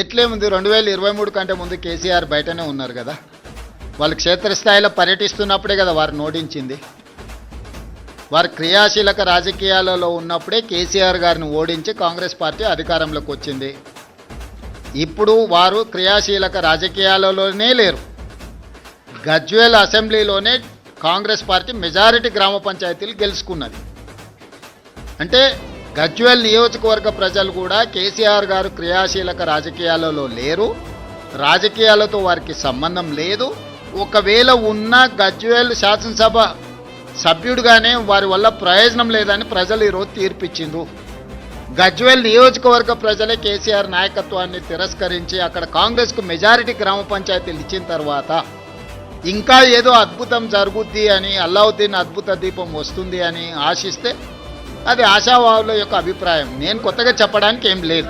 ఎట్లేముంది రెండు వేల ఇరవై మూడు కంటే ముందు కేసీఆర్ బయటనే ఉన్నారు కదా. వాళ్ళు క్షేత్రస్థాయిలో పర్యటిస్తున్నప్పుడే కదా వారిని ఓడించింది వారు క్రియాశీలక రాజకీయాలలో ఉన్నప్పుడే కేసీఆర్ గారిని ఓడించి కాంగ్రెస్ పార్టీ అధికారంలోకి వచ్చింది. ఇప్పుడు వారు క్రియాశీలక రాజకీయాలలోనే లేరు. గజ్వేల్ అసెంబ్లీలోనే కాంగ్రెస్ పార్టీ మెజారిటీ గ్రామ పంచాయతీలు గెలుచుకున్నది. అంటే గజ్వేల్ నియోజకవర్గ ప్రజలు కూడా కేసీఆర్ గారు క్రియాశీలక రాజకీయాలలో లేరు. రాజకీయాలతో వారికి సంబంధం లేదు. ఒకవేళ ఉన్న గజ్వేల్ శాసనసభ సభ్యుడిగానే వారి వల్ల ప్రయోజనం లేదని ప్రజలు ఈరోజు తీర్పిచ్చిండ్రు. గజ్వేల్ నియోజకవర్గ ప్రజలే కేసీఆర్ నాయకత్వాన్ని తిరస్కరించి అక్కడ కాంగ్రెస్కు మెజారిటీ గ్రామ పంచాయతీలు ఇచ్చిన తర్వాత ఇంకా ఏదో అద్భుతం జరుగుద్ది అని అల్లావుద్దీన్ అద్భుత దీపం వస్తుంది అని ఆశిస్తే అది ఆశావాహుల యొక్క అభిప్రాయం. నేను కొత్తగా చెప్పడానికి ఏం లేదు.